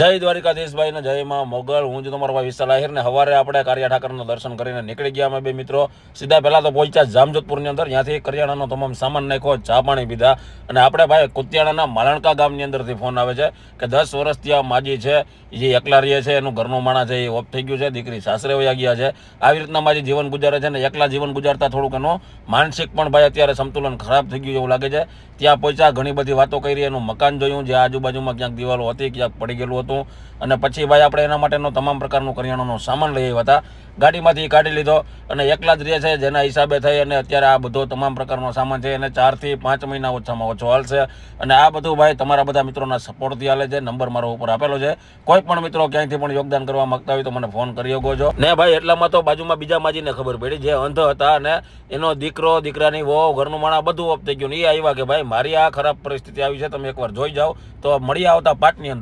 જય દ્વારિકાધીશભાઈ ને જય માં મોગલ. હું જ તમારો ભાઈ વિશાલ આહિર ને હવારે આપણે કારિયા ઠાકરનું દર્શન કરીને નીકળી ગયા અમે બે મિત્રો. સીધા પહેલા તો પહોંચ્યા જામજોધપુરની અંદર. ત્યાંથી કરિયાણાનો તમામ સામાન નાખ્યો, ચા પાણી પીધા. અને આપણે ભાઈ કુતિયાણાના માલણકા ગામની અંદરથી ફોન આવે છે કે દસ વર્ષથી આ માજી છે જે એકલા રહે છે, એનું ઘરનું માણા છે, એ ઓફ થઈ ગયું છે, દીકરી સાસરે વયા ગયા છે. આવી રીતના માજી જીવન ગુજારે છે ને એકલા જીવન ગુજારતા થોડુંક એનું માનસિક પણ ભાઈ અત્યારે સંતુલન ખરાબ થઈ ગયું એવું લાગે છે. ત્યાં પહોંચ્યા, ઘણી બધી વાતો કરી, એનું મકાન જોયું, જે આજુબાજુમાં ક્યાંક દિવાલો હતી, ક્યાંક પડી ગયેલું હતું. અને પછી ભાઈ આપણે એના માટેનો તમામ પ્રકારનું કરિયાણાનો સામાન લઈ આવ્યા હતા. ગાડીમાંથી કાઢી લીધો અને એકલા જ રહે છે, જેના હિસાબે થઈ અને અત્યારે આ બધો તમામ પ્રકારનો સામાન છે એને ચારથી પાંચ મહિના ઓછામાં ઓછો હાલશે. અને આ બધું ભાઈ તમારા બધા મિત્રોના સપોર્ટથી હાલે છે. નંબર મારો ઉપર આપેલો છે. કોઈ પણ મિત્રો ક્યાંયથી પણ યોગદાન કરવા માગતા હોય તો મને ફોન કરી શકો છો. ને ભાઈ એટલામાં તો બાજુમાં બીજા માજીને ખબર પડી, જે અંધ હતા અને એનો દીકરો, દીકરાની વહુ, ઘરનું માણા બધું ઓફ થઈ ગયું. એ આવ્યા કે ભાઈ, મારી આ ખરાબ પરિસ્થિતિ આવી છે, તમે એકવાર જોઈ જાઓ. તો મળી આવતા પાટની અંદર.